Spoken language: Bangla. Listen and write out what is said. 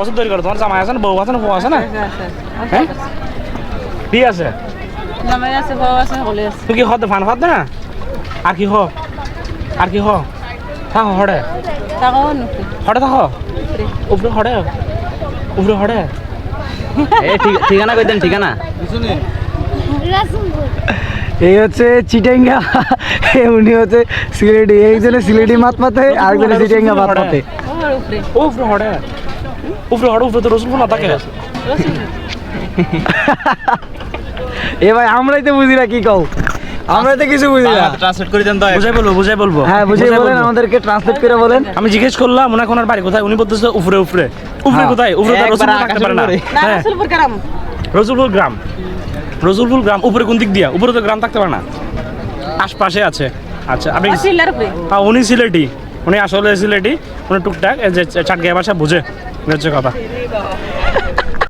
বছর তৈরি করো তোমার জামাই আছে না বউ আছে না বউ আছে না? হ্যাঁ ঠিক আছে। জামাই আছে বউ আছে সকলে আছে। তুই কি হতে ফান ফাত না? আর কি হ আর কি হ থাক হড়ে নুকি হড়ে থাক উপরে হড়ে উপরে হড়ে ঠিকানা কই দেন ঠিকানা। এই হচ্ছে চিটেঙ্গা। উনি হচ্ছে সিলেটি এইজনে সিলেটি মাত মাতে আরেকজনে চিটেঙ্গা মাত উপরে উপরে হড়ে উপরে হড়ে উপরে তো রসুন ফুল না থাকে এ ভাই আমরাই তো বুঝি না কি কও। আমরাই তো কিছু বুঝি না। ট্রান্সলেট করে দেন তো বুঝাই বলব বুঝাই বলব। হ্যাঁ বুঝাই বলেন আমাদেরকে ট্রান্সলেট করে বলেন। আমি জিজ্ঞেস করলাম ওনার কোনার বাড়ি কোথায়? উনি বলতেছে উপরে উপরে উপরে হ্যাঁ। কোথায়? উপরে তো রসুলপুর থাকতে পারে না। না হ্যাঁ। রসুলপুর গ্রাম। রসুলপুর গ্রাম। রসুলপুর গ্রাম উপরে কোন দিক দিয়া? উপরে তো গ্রাম থাকতে পারে না। আশপাশে আছে। আচ্ছা আপনি উপরে হ্যাঁ উনি সিলেটি। উনি আসলে সিলেটি। উনি টুকটাক এই যে চাটগাঁয় ভাষা বুঝে। এই হচ্ছে কথা